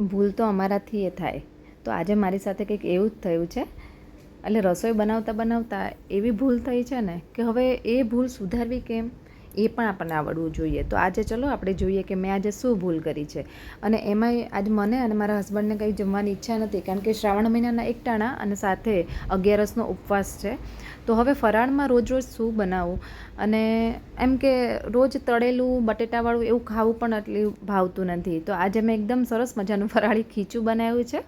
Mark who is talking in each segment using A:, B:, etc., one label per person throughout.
A: ભૂલ તો અમારાથી એ થાય. તો આજે મારી સાથે કંઈક એવું જ થયું છે. એટલે રસોઈ બનાવતા બનાવતા એવી ભૂલ થઈ છે ને, કે હવે એ ભૂલ સુધારવી કેમ? એ પણ આપણને આવડવું જોઈએ. તો આજે ચલો આપણે જોઈએ કે મેં આજે શું ભૂલ કરી છે. અને એમાંય આજ મને અને મારા હસબન્ડને કંઈ જમવાની ઈચ્છા નથી, કારણ કે શ્રાવણ મહિનાના એકટાણા અને સાથે અગિયારસનો ઉપવાસ છે. તો હવે ફરાળમાં રોજ રોજ શું બનાવવું અને એમ કે રોજ તળેલું, બટેટાવાળું એવું ખાવું પણ એટલું ભાવતું નથી. તો આજે મેં એકદમ સરસ મજાનું ફરાળી ખીચું બનાવ્યું છે.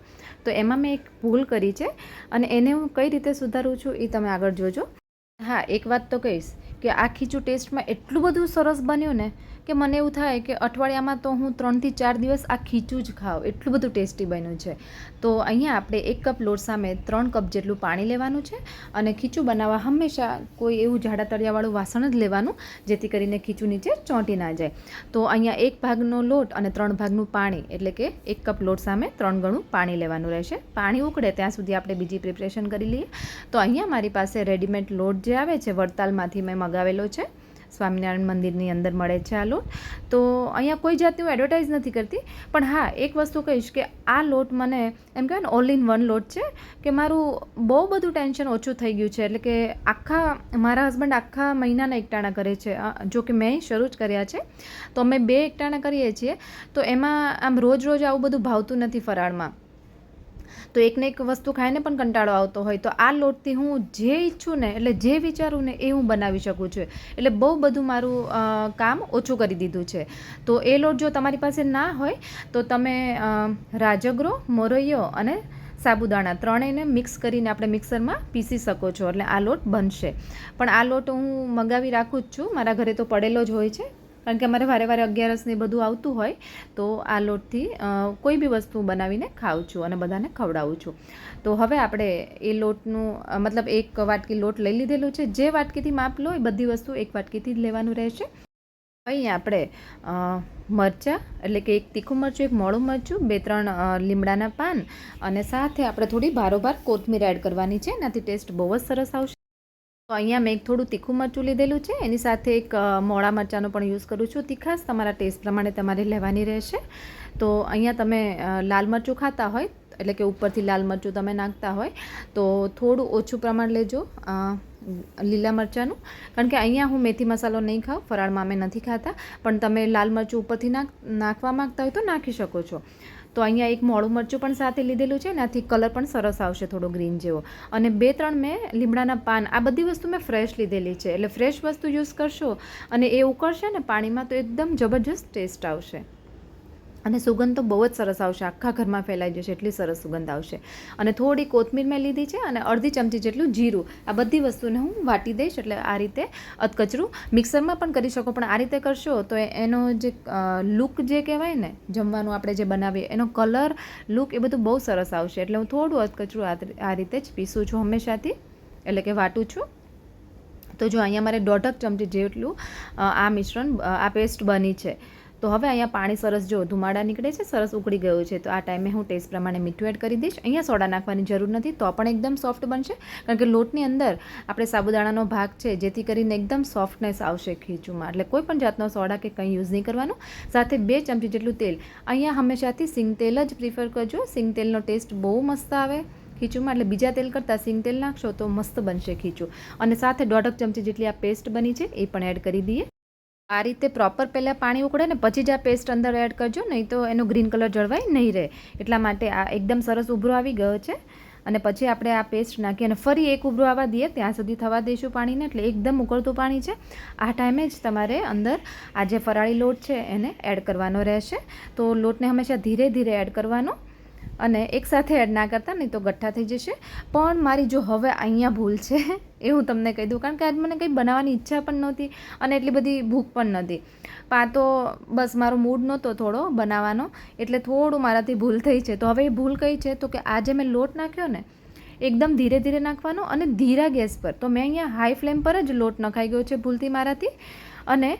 A: તો એમાં મેં એક ભૂલ કરી છે અને એને હું કઈ રીતે સુધારું છું એ તમે આગળ જોજો. હા, એક વાત તો કહીશ. કે આ ખીચું ટેસ્ટમાં એટલું બધું સરસ બન્યું ને કે મને એવું થાય કે અઠવાડિયામાં તો હું ત્રણથી ચાર દિવસ આ ખીચું જ ખાઉં. એટલું બધું ટેસ્ટી બન્યું છે. તો અહીંયા આપણે એક કપ લોટ સામે ત્રણ કપ જેટલું પાણી લેવાનું છે અને ખીચું બનાવવા હંમેશા કોઈ એવું જાડા તળિયાવાળું વાસણ જ લેવાનું, જેથી કરીને ખીચું નીચે ચોંટી ના જાય. તો અહીંયા એક ભાગનો લોટ અને ત્રણ ભાગનું પાણી, એટલે કે એક કપ લોટ સામે ત્રણ ગણું પાણી લેવાનું રહેશે. પાણી ઉકળે ત્યાં સુધી આપણે બીજી પ્રિપરેશન કરી લઈએ. તો અહીંયા મારી પાસે રેડીમેડ લોટ જે આવે છે, વડતાલમાંથી મેં મગાવેલો છે. સ્વામિનારાયણ મંદિરની અંદર મળે છે આ લોટ. તો અહીંયા કોઈ જાતની હું એડવર્ટાઇઝ નથી કરતી, પણ હા, એક વસ્તુ કહીશ કે આ લોટ મને એમ કહેવાય ને ઓલ ઇન વન લોટ છે, કે મારું બહુ બધું ટેન્શન ઓછું થઈ ગયું છે. એટલે કે આખા, મારા હસબન્ડ આખા મહિનાના એકટાણા કરે છે. જો કે મેં શરૂ જ કર્યા છે. તો અમે બે એકટાણા કરીએ છીએ. તો એમાં આમ રોજ રોજ આવું બધું ભાવતું નથી ફરાળમાં. તો એકને એક વસ્તુ ખાઈને પણ કંટાળો આવતો હોય. તો આ લોટથી હું જે ઈચ્છું ને, એટલે જે વિચારું ને એ હું બનાવી શકું છું. એટલે બહુ બધું મારું કામ ઓછું કરી દીધું છે. તો એ લોટ જો તમારી પાસે ના હોય, તો તમે રાજગરો, મોરૈયો અને સાબુદાણા ત્રણેયને મિક્સ કરીને આપણે મિક્સરમાં પીસી શકો છો. એટલે આ લોટ બનશે. પણ આ લોટ હું મંગાવી રાખું જ છું. મારા ઘરે તો પડેલો જ હોય છે. કારણ કે અમારે વારે વારે અગિયારસને બધું આવતું હોય, તો આ લોટથી કોઈ બી વસ્તુ બનાવીને ખાઉં છું અને બધાને ખવડાવું છું. તો હવે આપણે એ લોટનું મતલબ એક વાટકી લોટ લઈ લીધેલું છે. જે વાટકીથી માપ લો, એ બધી વસ્તુ એક વાટકીથી જ લેવાનું રહેશે. અહીં આપણે મરચાં, એટલે કે એક તીખું મરચું, એક મોળું મરચું, બે ત્રણ લીમડાના પાન અને સાથે આપણે થોડી ભારોભાર કોથમીર એડ કરવાની છે. એનાથી ટેસ્ટ બહુ જ સરસ આવશે. અહીંયા મેં એક થોડું તીખું મરચું લીધેલું છે. એની સાથે એક મોળા મરચાંનો પણ યુઝ કરું છું. તીખાશ તમારા ટેસ્ટ પ્રમાણે તમારે લેવાની રહેશે. તો અહીંયા તમે લાલ મરચું ખાતા હોય, એટલે કે ઉપરથી લાલ મરચું તમે નાખતા હોય, તો થોડું ઓછું પ્રમાણ લેજો લીલા મરચાંનું. કારણ કે અહીંયા હું મેથી મસાલો નહીં ખાઉં, ફરાળમાં અમે નથી ખાતા. પણ તમે લાલ મરચું ઉપરથી નાખ, નાખવા માંગતા હોય તો નાખી શકો છો. તો અહીંયા એક મોડું મરચું પણ સાથે લીધેલું છે એનાથી કલર પણ સરસ આવશે થોડો ગ્રીન જેવો. અને બે ત્રણ મેં લીમડાના પાન, આ બધી વસ્તુ મેં ફ્રેશ લીધેલી છે. એટલે ફ્રેશ વસ્તુ યુઝ કરશો અને એ ઉકળશે ને પાણીમાં તો એકદમ જબરજસ્ત ટેસ્ટ આવશે. અને સુગંધ તો બહુ જ સરસ આવશે. આખા ઘરમાં ફેલાઈ જશે, એટલી સરસ સુગંધ આવશે. અને થોડી કોથમીર મેં લીધી છે અને અડધી ચમચી જેટલું જીરું. આ બધી વસ્તુને હું વાટી દઈશ એટલે આ રીતે અધકચરું. મિક્સરમાં પણ કરી શકો, પણ આ રીતે કરશો તો એનો જે લુક જે કહેવાય ને, જમવાનું આપણે જે બનાવીએ, એનો કલર લુક એ બધું બહુ સરસ આવશે. એટલે હું થોડું અધકચરું આ આ રીતે જ પીસું છું હંમેશાથી, એટલે કે વાટું છું. તો જો અહીંયા મારે દોઢક ચમચી જેટલું આ મિશ્રણ આ પેસ્ટ બની છે. તો હવે અહીંયા પાણી સરસ જો ધુમાડા નીકળે છે, સરસ ઉકળી ગયું છે. તો આ ટાઈમે હું ટેસ્ટ પ્રમાણે મીઠું એડ કરી દઈશ. અહીંયા સોડા નાખવાની જરૂર નથી, તો પણ એકદમ સોફ્ટ બનશે. કારણ કે લોટની અંદર આપણે સાબુદાણાનો ભાગ છે, જેથી કરીને એકદમ સોફ્ટનેસ આવશે ખીચુમાં. એટલે કોઈ પણ જાતનો સોડા કે કંઈ યુઝ નહીં કરવાનો. સાથે બે ચમચી જેટલું તેલ. અહીંયા હંમેશાથી સિંગ તેલ જ પ્રિફર કરજો. સિંગ તેલનો ટેસ્ટ બહુ મસ્ત આવે ખીચુમાં. એટલે બીજા તેલ કરતાં સિંગ તેલ નાખશો તો મસ્ત બનશે ખીચું. અને સાથે દોઢક ચમચી જેટલી આ પેસ્ટ બની છે, એ પણ એડ કરી દઈએ. આ રીતે પ્રોપર પહેલાં પાણી ઉકળે ને પછી જ આ પેસ્ટ અંદર એડ કરજો, નહીં તો એનો ગ્રીન કલર જળવાય નહીં રહે. એટલા માટે આ એકદમ સરસ ઉભરો આવી ગયો છે. અને પછી આપણે આ પેસ્ટ નાખી અને ફરી એક ઉભરો આવવા દઈએ, ત્યાં સુધી થવા દઈશું પાણીને, એટલે એકદમ ઉકળતું પાણી છે. આ ટાઈમે જ તમારે અંદર આ જે ફરાળી લોટ છે એને એડ કરવાનો રહેશે. તો લોટને હંમેશા ધીરે ધીરે એડ કરવાનો. અને એકસાથે એડ ના કરતા નહીં તો ગઠ્ઠા થઈ જશે. પણ મારી જો હવે અહીંયા ભૂલ છે, એ હું તમને કહી દઉં. કારણ કે આજ મને કંઈ બનાવવાની ઈચ્છા પણ નહોતી અને એટલી બધી ભૂખ પણ નહોતી. પાં તો બસ મારો મૂડ નહોતો થોડો બનાવવાનો, એટલે થોડું મારાથી ભૂલ થઈ છે. તો હવે એ ભૂલ કઈ છે? તો કે આજે મેં લોટ નાખ્યો ને, એકદમ ધીરે ધીરે નાખવાનો અને ધીરા ગેસ પર. તો મેં અહીંયા હાઈ ફ્લેમ પર જ લોટ નખાઈ ગયો છે ભૂલથી મારાથી. અને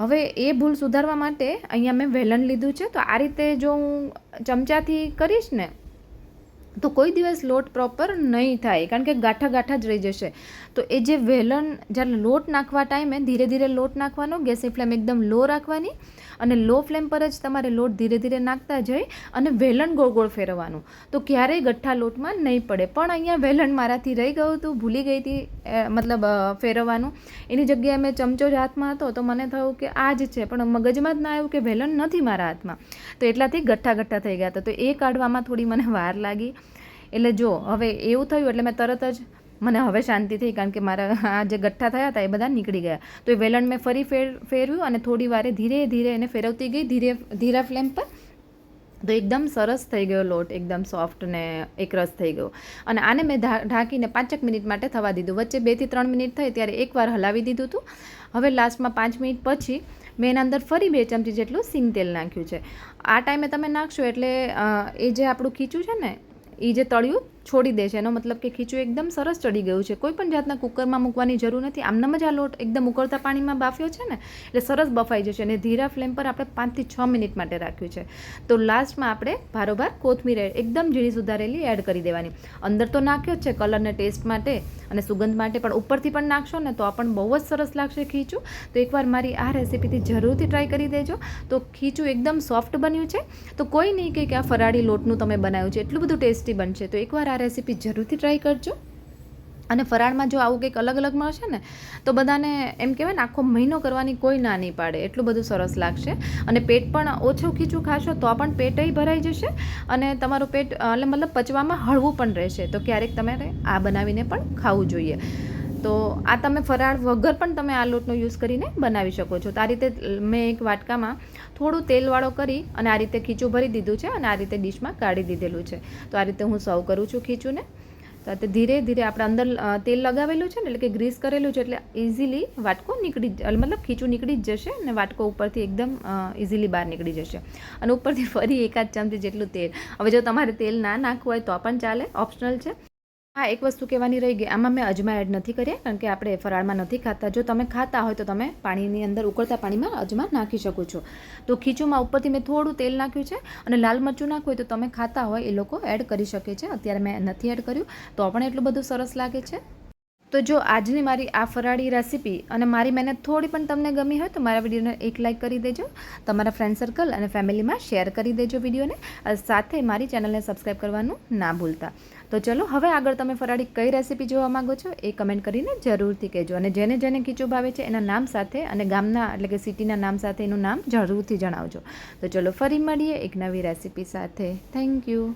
A: હવે એ ભૂલ સુધારવા માટે અહીંયા મેં વેલણ લીધું છે. તો આ રીતે જો હું ચમચાથી કરીશ ને તો કોઈ દિવસ લોટ પ્રોપર નહીં થાય, કારણ કે ગાંઠા ગાંઠા જ રહી જશે. તો એ જે વેલણ, જ્યારે લોટ નાખવા ટાઈમે ધીરે ધીરે લોટ નાખવાનો ગેસની ફ્લેમ એકદમ લો રાખવાની અને લો ફ્લેમ પર જ તમારે લોટ ધીરે ધીરે નાખતા જઈ અને વેલણ ગોળ ગોળ ફેરવવાનું. તો ક્યારેય ગઠ્ઠા લોટમાં નહીં પડે. પણ અહીંયા વેલણ મારાથી રહી ગયું હતું, ભૂલી ગઈ હતી મતલબ ફેરવવાનું. એની જગ્યાએ મેં ચમચો જ હાથમાં હતો, તો મને થયું કે આ જ છે, પણ મગજમાં જ ના આવ્યું કે વેલણ નથી મારા હાથમાં. તો એટલાથી ગઠ્ઠા ગઠ્ઠા થઈ ગયા હતા. તો એ કાઢવામાં થોડી મને વાર લાગી. એટલે જો, હવે એવું થયું એટલે મેં તરત જ મને હવે શાંતિ થઈ કારણ કે મારા આ જે ગઠ્ઠા થયા હતા એ બધા નીકળી ગયા. તો એ વેલણ મેં ફરી ફેર ફેરવ્યું અને થોડી વારે ધીરે ધીરે એને ફેરવતી ગઈ, ધીરે, ધીરા ફ્લેમ પર. તો એકદમ સરસ થઈ ગયો લોટ, એકદમ સોફ્ટ ને એકરસ થઈ ગયો. અને આને મેં ઢાંકીને પાંચેક મિનિટ માટે થવા દીધું. વચ્ચે બેથી ત્રણ મિનિટ થઈ ત્યારે એકવાર હલાવી દીધું હતું હવે લાસ્ટમાં પાંચ મિનિટ પછી મેં એના અંદર ફરી બે ચમચી જેટલું સિંગ તેલ નાખ્યું છે. આ ટાઈમે તમે નાખશો એટલે એ જે આપણું ખીચું છે ને એ જે તળિયું છોડી દે છે. એનો મતલબ કે ખીચું એકદમ સરસ ચડી ગયું છે. કોઈ પણ જાતના કુકરમાં મૂકવાની જરૂર નથી. આમનામ જ આ લોટ એકદમ ઉકળતા પાણીમાં બાફ્યો છે ને, એટલે સરસ બફાઈ જશે અને ધીરા ફ્લેમ પર આપણે પાંચથી છ મિનિટ માટે રાખ્યું છે. તો લાસ્ટમાં આપણે ભારોભાર કોથમીર એકદમ ઝીણી સુધારેલી એડ કરી દેવાની. અંદર તો નાખ્યો જ છે કલરને ટેસ્ટ માટે અને સુગંધ માટે પણ. ઉપરથી પણ નાખશો ને તો પણ બહુ જ સરસ લાગશે ખીચું. તો એકવાર મારી આ રેસીપીથી જરૂરથી ટ્રાય કરી દેજો. તો ખીચું એકદમ સોફ્ટ બન્યું છે. તો કોઈ નહીં કે આ ફરાળી લોટનું તમે બનાવ્યું છે. એટલું બધું ટેસ્ટી બનશે. તો એકવાર આ રેસીપી જરૂરથી ટ્રાય કરજો. અને ફરાળમાં જો આવું કંઈક અલગ અલગ મળશે ને, તો બધાને એમ કહેવાય ને, આખો મહિનો કરવાની કોઈ ના નહીં પાડે. એટલું બધું સરસ લાગશે. અને પેટ પણ ઓછું ખીચું ખાશો તો પણ પેટય ભરાઈ જશે. અને તમારું પેટ, એટલે મતલબ પચવામાં હળવું પણ રહેશે. તો ક્યારેક તમારે આ બનાવીને પણ ખાવું જોઈએ. તો આ તમે ફરાળ વગર પણ તમે આ લોટનો યુઝ કરીને બનાવી શકો છો. તો આ રીતે મેં એક વાટકામાં થોડું તેલવાળો કરી અને આ રીતે ખીચું ભરી દીધું છે અને આ રીતે ડીશમાં કાઢી દીધેલું છે. તો આ રીતે હું સર્વ કરું છું ખીચુંને. તો આ ધીરે ધીરે આપણે અંદર તેલ લગાવેલું છે ને એટલે કે ગ્રીસ કરેલું છે એટલે ઇઝીલી વાટકો નીકળી મતલબ ખીચું નીકળી જ જશે અને વાટકો ઉપરથી એકદમ ઇઝીલી બહાર નીકળી જશે. અને ઉપરથી ફરી એકાદ ચમચી જેટલું તેલ. હવે જો તમારે તેલ ના નાખવું હોય તો પણ ચાલે ઓપ્શનલ છે. હા એક વસ્તુ કહેવાની રહી ગઈ. આમાં મેં અજમા એડ નથી કર્યા, કારણ કે આપણે ફરાળમાં નથી ખાતા. જો તમે ખાતા હોય તો તમે પાણીની અંદર ઉકળતા પાણીમાં અજમા નાખી શકો છો. તો ખીચુમાં ઉપરથી મેં થોડું તેલ નાખ્યું છે અને લાલ મરચું નાખવું હોય તો તમે ખાતા હોય એ લોકો એડ કરી શકે છે. અત્યારે મેં નથી એડ કર્યું. તો પણ એટલું બધું સરસ લાગે છે. તો જો આજની મારી આ ફરાળી રેસીપી અને મારી મહેનત થોડી પણ તમને ગમી હોય તો મારા વિડીયોને એક લાઇક કરી દેજો. તમારા ફ્રેન્ડ સર્કલ અને ફેમિલીમાં શેર કરી દેજો વિડીયોને. સાથે મારી ચેનલને સબસ્ક્રાઈબ કરવાનું ના ભૂલતા. તો ચલો, હવે આગળ તમે ફરાળી કઈ રેસીપી જોવા માંગો છો એ કમેન્ટ કરીને જરૂરથી કહેજો. અને જેને જેને ખીચું ભાવે છે એના નામ સાથે અને ગામના એટલે કે સિટીના નામ સાથે એનું નામ જરૂરથી જણાવજો. તો ચલો, ફરી મળીએ એક નવી રેસીપી સાથે. Thank you